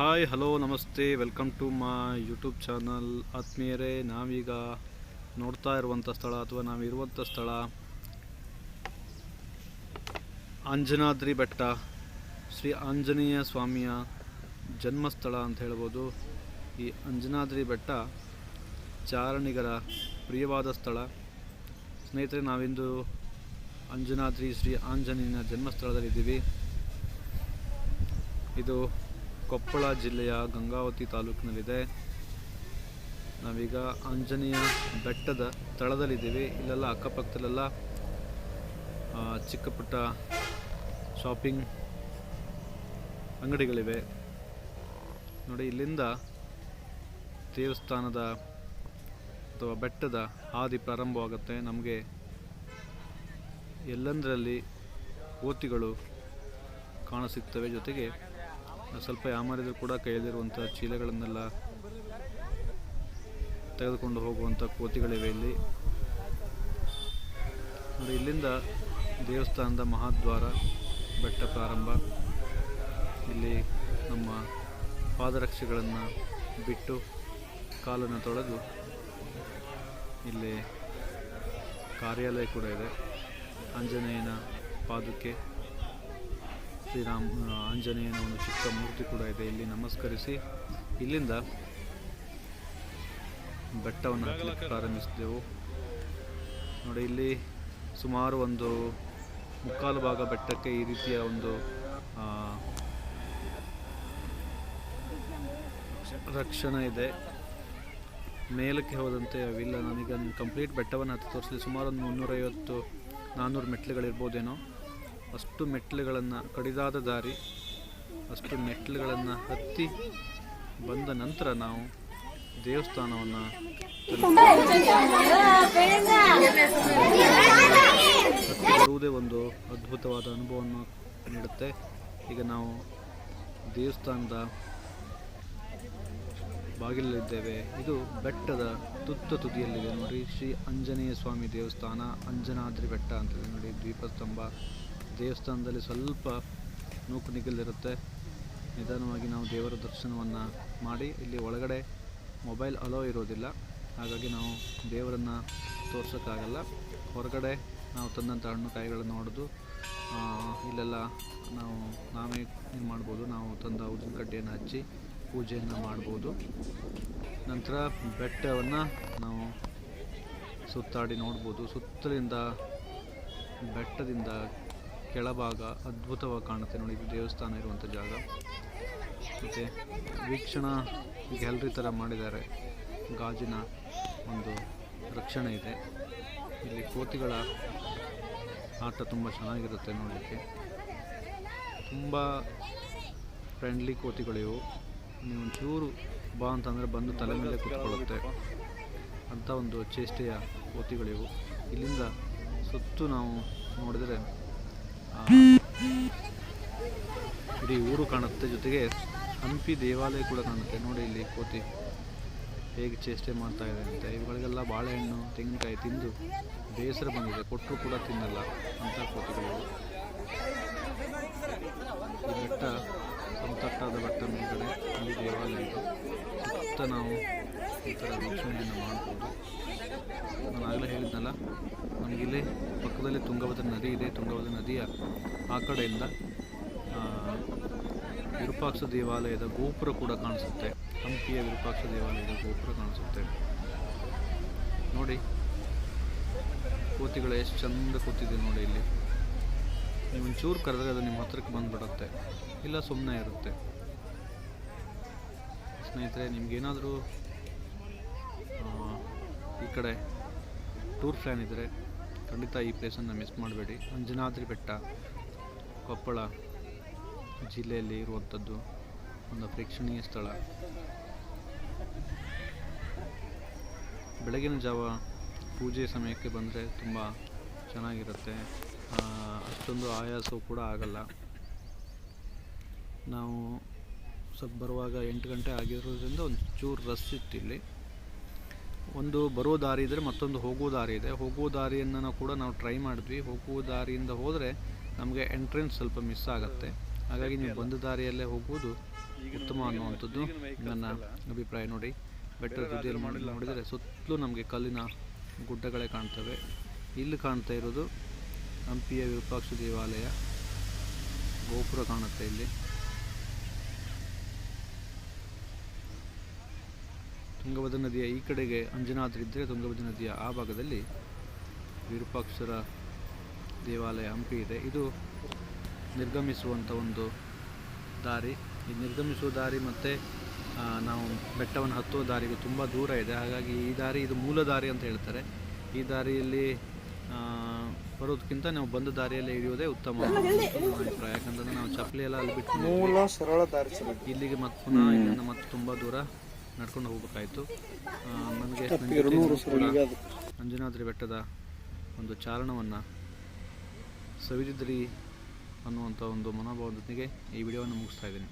Hi, hello, namaste. Welcome to my YouTube channel. ಆತ್ಮೀಯರೇ, ನಾವೀಗ ನೋಡ್ತಾ ಇರುವಂಥ ಸ್ಥಳ ಅಥವಾ ನಾವಿರುವಂಥ ಸ್ಥಳ ಅಂಜನಾದ್ರಿ ಬೆಟ್ಟ. ಶ್ರೀ ಆಂಜನೇಯ ಸ್ವಾಮಿಯ ಜನ್ಮಸ್ಥಳ ಅಂತ ಹೇಳ್ಬೋದು. ಈ ಅಂಜನಾದ್ರಿ ಬೆಟ್ಟ ಚಾರಣಿಗರ ಪ್ರಿಯವಾದ ಸ್ಥಳ. ಸ್ನೇಹಿತರೆ, ನಾವಿಂದು ಅಂಜನಾದ್ರಿ ಶ್ರೀ ಆಂಜನೇಯನ ಜನ್ಮಸ್ಥಳದಲ್ಲಿದ್ದೀವಿ. ಇದು ಕೊಪ್ಪಳ ಜಿಲ್ಲೆಯ ಗಂಗಾವತಿ ತಾಲೂಕಿನಲ್ಲಿದೆ. ನಾವೀಗ ಆಂಜನೇಯ ಬೆಟ್ಟದ ತಳದಲ್ಲಿದ್ದೀವಿ. ಇಲ್ಲೆಲ್ಲ ಅಕ್ಕಪಕ್ಕದಲ್ಲೆಲ್ಲ ಚಿಕ್ಕ ಪುಟ್ಟ ಶಾಪಿಂಗ್ ಅಂಗಡಿಗಳಿವೆ. ನೋಡಿ, ಇಲ್ಲಿಂದ ದೇವಸ್ಥಾನದ ಅಥವಾ ಬೆಟ್ಟದ ಹಾದಿ ಪ್ರಾರಂಭವಾಗುತ್ತೆ. ನಮಗೆ ಎಲ್ಲಂದರಲ್ಲಿ ಓತಿಗಳು ಕಾಣಸಿಗ್ತವೆ ಜೊತೆಗೆ ಸ್ವಲ್ಪ ಯಾಮಾರಿದ್ರು ಕೂಡ ಕೈಯಲ್ಲಿರುವಂಥ ಚೀಲಗಳನ್ನೆಲ್ಲ ತೆಗೆದುಕೊಂಡು ಹೋಗುವಂಥ ಕೋತಿಗಳಿವೆ ಇಲ್ಲಿ. ನೋಡಿ, ಇಲ್ಲಿಂದ ದೇವಸ್ಥಾನದ ಮಹಾದ್ವಾರ ಬೆಟ್ಟ ಪ್ರಾರಂಭ. ಇಲ್ಲಿ ನಮ್ಮ ಪಾದರಕ್ಷೆಗಳನ್ನು ಬಿಟ್ಟು ಕಾಲನ್ನು ತೊಳೆದು ಇಲ್ಲಿ ಕಾರ್ಯಾಲಯ ಕೂಡ ಇದೆ. ಆಂಜನೇಯನ ಪಾದುಕೆ. ಶ್ರೀರಾಮ್ ಆಂಜನೇಯನ ಒಂದು ಚಿಕ್ಕ ಮೂರ್ತಿ ಕೂಡ ಇದೆ. ಇಲ್ಲಿ ನಮಸ್ಕರಿಸಿ. ಇಲ್ಲಿಂದ ಬೆಟ್ಟವನ್ನು ಹತ್ತಲಿಕ್ಕೆ ಪ್ರಾರಂಭಿಸಿದೆವು. ನೋಡಿ, ಇಲ್ಲಿ ಸುಮಾರು ಒಂದು ಮುಕ್ಕಾಲು ಭಾಗ ಬೆಟ್ಟಕ್ಕೆ ಈ ರೀತಿಯ ಒಂದು ರಕ್ಷಣೆ ಇದೆ. ಮೇಲಕ್ಕೆ ಹೋದಂತೆ ಅವಿಲ್ಲ. ನನಗೆ ಕಂಪ್ಲೀಟ್ ಬೆಟ್ಟವನ್ನು ಹತ್ತಿ ತೋರಿಸಲಿ. ಸುಮಾರು ಒಂದು ಮುನ್ನೂರೈವತ್ತು ನಾನ್ನೂರು ಮೆಟ್ಲುಗಳಿರ್ಬೋದೇನೋ ಅಷ್ಟು ಮೆಟ್ಟಿಲುಗಳನ್ನು, ಕಡಿದಾದ ದಾರಿ, ಅಷ್ಟು ಮೆಟ್ಟಿಲುಗಳನ್ನು ಹತ್ತಿ ಬಂದ ನಂತರ ನಾವು ದೇವಸ್ಥಾನವನ್ನು ಬರುವುದೇ ಒಂದು ಅದ್ಭುತವಾದ ಅನುಭವವನ್ನು ನೀಡುತ್ತೆ. ಈಗ ನಾವು ದೇವಸ್ಥಾನದ ಬಾಗಿಲಲ್ಲಿದ್ದೇವೆ. ಇದು ಬೆಟ್ಟದ ತುತ್ತ ತುದಿಯಲ್ಲಿದೆ ನೋಡಿ. ಶ್ರೀ ಆಂಜನೇಯ ಸ್ವಾಮಿ ದೇವಸ್ಥಾನ, ಅಂಜನಾದ್ರಿ ಬೆಟ್ಟ ಅಂತ ನೋಡಿ. ದೀಪಸ್ತಂಭ. ದೇವಸ್ಥಾನದಲ್ಲಿ ಸ್ವಲ್ಪ ನೂಕು ನಿಗಲಿರುತ್ತೆ. ನಿಧಾನವಾಗಿ ನಾವು ದೇವರ ದರ್ಶನವನ್ನು ಮಾಡಿ, ಇಲ್ಲಿ ಒಳಗಡೆ ಮೊಬೈಲ್ ಅಲೋ ಇರೋದಿಲ್ಲ. ಹಾಗಾಗಿ ನಾವು ದೇವರನ್ನು ತೋರ್ಸೋಕ್ಕಾಗಲ್ಲ. ಹೊರಗಡೆ ನಾವು ತಂದಂಥ ಹಣ್ಣು ಕಾಯಿಗಳನ್ನು ಹೊಡೆದು ಇಲ್ಲೆಲ್ಲ ನಾವು ನಾವೇ ಇದು ಮಾಡ್ಬೋದು. ನಾವು ತಂದ ಉದ್ದಿನ ಕಡ್ಡಿಯನ್ನು ಹಚ್ಚಿ ಪೂಜೆಯನ್ನು ಮಾಡ್ಬೋದು. ನಂತರ ಬೆಟ್ಟವನ್ನು ನಾವು ಸುತ್ತಾಡಿ ನೋಡ್ಬೋದು. ಸುತ್ತಲಿಂದ ಬೆಟ್ಟದಿಂದ ಕೆಳಭಾಗ ಅದ್ಭುತವಾಗಿ ಕಾಣುತ್ತೆ ನೋಡಿ, ಇದು ದೇವಸ್ಥಾನ ಇರುವಂಥ ಜಾಗ. ಮತ್ತು ವೀಕ್ಷಣಾ ಗ್ಯಾಲರಿ ಥರ ಮಾಡಿದ್ದಾರೆ. ಗಾಜಿನ ಒಂದು ರಕ್ಷಣೆ ಇದೆ. ಇಲ್ಲಿ ಕೋತಿಗಳ ಆಟ ತುಂಬ ಚೆನ್ನಾಗಿರುತ್ತೆ ನೋಡಲಿಕ್ಕೆ. ತುಂಬ ಫ್ರೆಂಡ್ಲಿ ಕೋತಿಗಳಿವು ನೀವು ಒಂಚೂರು ಬಾ ಅಂತಂದರೆ ಬಂದು ತಲೆ ಮೇಲೆ ಕೂತ್ಕೊಳ್ಳುತ್ತೆ. ಅಂಥ ಒಂದು ಚೇಷ್ಟೆಯ ಕೋತಿಗಳಿವು. ಇಲ್ಲಿಂದ ಸುತ್ತು ನಾವು ನೋಡಿದರೆ ಇಡೀ ಊರು ಕಾಣುತ್ತೆ. ಜೊತೆಗೆ ಹಂಪಿ ದೇವಾಲಯ ಕೂಡ ಕಾಣುತ್ತೆ. ನೋಡಿ ಇಲ್ಲಿ ಕೋತಿ ಹೇಗೆ ಚೇಷ್ಟೆ ಮಾಡ್ತಾ ಇದೆ ಅಂತ. ಇವುಗಳಿಗೆಲ್ಲ ಬಾಳೆಹಣ್ಣು, ತೆಂಗಿನಕಾಯಿ ತಿಂದು ಬೇಸರ ಬಂದಿದೆ. ಕೊಟ್ಟರು ಕೂಡ ತಿನ್ನಲ್ಲ ಅಂತ ಕೋತಿಗಳು. ಈ ಬೆಟ್ಟ ಸಂತಟ್ಟಾದ ಬೆಟ್ಟ ಮೇಲ್ಗಡೆ ಅಲ್ಲಿ ದೇವಾಲಯ ಇದೆ. ಸುತ್ತ ನಾವು ಈ ಥರ ವೀಕ್ಷಣೆಯನ್ನು ಮಾಡ್ಬೋದು. ನಾನು ಆಗಲೇ ಹೇಳಿದ್ನಲ್ಲ ನಮಗಿಲ್ಲಿ ಪಕ್ಕದಲ್ಲಿ ತುಂಗಭದ್ರಾ ನದಿ ಇದೆ. ತುಂಗಭದ್ರ ನದಿಯ ಆ ಕಡೆಯಿಂದ ವಿರೂಪಾಕ್ಷ ದೇವಾಲಯದ ಗೋಪುರ ಕೂಡ ಕಾಣಿಸುತ್ತೆ. ಹಂಪಿಯ ವಿರೂಪಾಕ್ಷ ದೇವಾಲಯದ ಗೋಪುರ ಕಾಣಿಸುತ್ತೆ. ನೋಡಿ, ಕೋತಿಗಳು ಎಷ್ಟು ಚಂದ ಕೂತಿದೆ ನೋಡಿ ಇಲ್ಲಿ. ನೀವು ಒಂಚೂರು ಕರೆದ್ರೆ ಅದು ನಿಮ್ಮ ಹತ್ರಕ್ಕೆ ಬಂದುಬಿಡುತ್ತೆ. ಇಲ್ಲ ಸುಮ್ಮನೆ ಇರುತ್ತೆ. ಸ್ನೇಹಿತರೆ, ನಿಮಗೇನಾದರೂ ಈ ಕಡೆ ಟೂರ್ ಪ್ಲ್ಯಾನ್ ಇದ್ದರೆ ಖಂಡಿತ ಈ ಪ್ಲೇಸನ್ನು ಮಿಸ್ ಮಾಡಬೇಡಿ. ಅಂಜನಾದ್ರಿ ಬೆಟ್ಟ, ಕೊಪ್ಪಳ ಜಿಲ್ಲೆಯಲ್ಲಿ ಇರುವಂಥದ್ದು ಒಂದು ಪ್ರೇಕ್ಷಣೀಯ ಸ್ಥಳ. ಬೆಳಗಿನ ಜಾವ ಪೂಜೆ ಸಮಯಕ್ಕೆ ಬಂದರೆ ತುಂಬ ಚೆನ್ನಾಗಿರುತ್ತೆ. ಅಷ್ಟೊಂದು ಆಯಾಸವು ಕೂಡ ಆಗಲ್ಲ. ನಾವು ಸ್ವಲ್ಪ ಬರುವಾಗ ಎಂಟು ಗಂಟೆ ಆಗಿರೋದ್ರಿಂದ ಒಂದು ಚೂರು ರಸ್ ಇತ್ತು ಇಲ್ಲಿ. ಒಂದು ಬರೋ ದಾರಿ ಇದ್ದರೆ ಮತ್ತೊಂದು ಹೋಗುವ ದಾರಿ ಇದೆ. ಹೋಗುವ ದಾರಿಯನ್ನು ನಾವು ಕೂಡ ನಾವು ಟ್ರೈ ಮಾಡಿದ್ವಿ. ಹೋಗುವ ದಾರಿಯಿಂದ ಹೋದರೆ ನಮಗೆ ಎಂಟ್ರೆನ್ಸ್ ಸ್ವಲ್ಪ ಮಿಸ್ ಆಗುತ್ತೆ. ಹಾಗಾಗಿ ನೀವು ಬಂದ ದಾರಿಯಲ್ಲೇ ಹೋಗುವುದು ಉತ್ತಮ ಅನ್ನುವಂಥದ್ದು ನನ್ನ ಅಭಿಪ್ರಾಯ ನೋಡಿ. ಬೆಟ್ಟದ ತುದಿಯಲ್ಲಿ ಮಾಡಿ ನೋಡಿದರೆ ಸುತ್ತಲೂ ನಮಗೆ ಕಲ್ಲಿನ ಗುಡ್ಡಗಳೇ ಕಾಣ್ತವೆ. ಇಲ್ಲಿ ಕಾಣ್ತಾ ಇರೋದು ಹಂಪಿಯ ವಿರೂಪಾಕ್ಷ ದೇವಾಲಯ. ಗೋಪುರ ಕಾಣುತ್ತೆ ಇಲ್ಲಿ. ತುಂಗಭದ್ರಾ ನದಿಯ ಈ ಕಡೆಗೆ ಅಂಜನಾದ್ರಿ ಇದ್ದರೆ ತುಂಗಭದ್ರ ನದಿಯ ಆ ಭಾಗದಲ್ಲಿ ವಿರೂಪಾಕ್ಷರ ದೇವಾಲಯ ಹಂಪಿ ಇದೆ. ಇದು ನಿರ್ಗಮಿಸುವಂಥ ಒಂದು ದಾರಿ. ಈ ನಿರ್ಗಮಿಸುವ ದಾರಿ ಮತ್ತು ನಾವು ಬೆಟ್ಟವನ್ನು ಹತ್ತುವ ದಾರಿಗೆ ತುಂಬ ದೂರ ಇದೆ. ಹಾಗಾಗಿ ಈ ದಾರಿ ಇದು ಮೂಲ ದಾರಿ ಅಂತ ಹೇಳ್ತಾರೆ. ಈ ದಾರಿಯಲ್ಲಿ ಆ, ಬರೋದಕ್ಕಿಂತ ನಾವು ಬಂದ ದಾರಿಯಲ್ಲೇ ಇಳಿಯೋದೇ ಉತ್ತಮ ಅಭಿಪ್ರಾಯ. ಯಾಕಂದ್ರೆ ನಾವು ಚಪ್ಪಲಿ ಎಲ್ಲ ಅಲ್ಲಿ ಬಿಟ್ಟು ಮೂಲ ಸರಳ ದಾರಿ ಇಲ್ಲಿಗೆ ಮತ್ತೆ ಪುನಃ ಇಲ್ಲಿಂದ ಮತ್ತೆ ತುಂಬ ದೂರ ನಡ್ಕೊಂಡು ಹೋಗಬೇಕಾಯಿತು. ನನಗೆ ಅಂಜನಾದ್ರಿ ಬೆಟ್ಟದ ಒಂದು ಚಾರಣವನ್ನು ಸವಿದಿದ್ರಿ ಅನ್ನುವಂಥ ಒಂದು ಮನೋಭಾವದೊಂದಿಗೆ ಈ ವಿಡಿಯೋವನ್ನು ಮುಗಿಸ್ತಾ ಇದ್ದೀನಿ.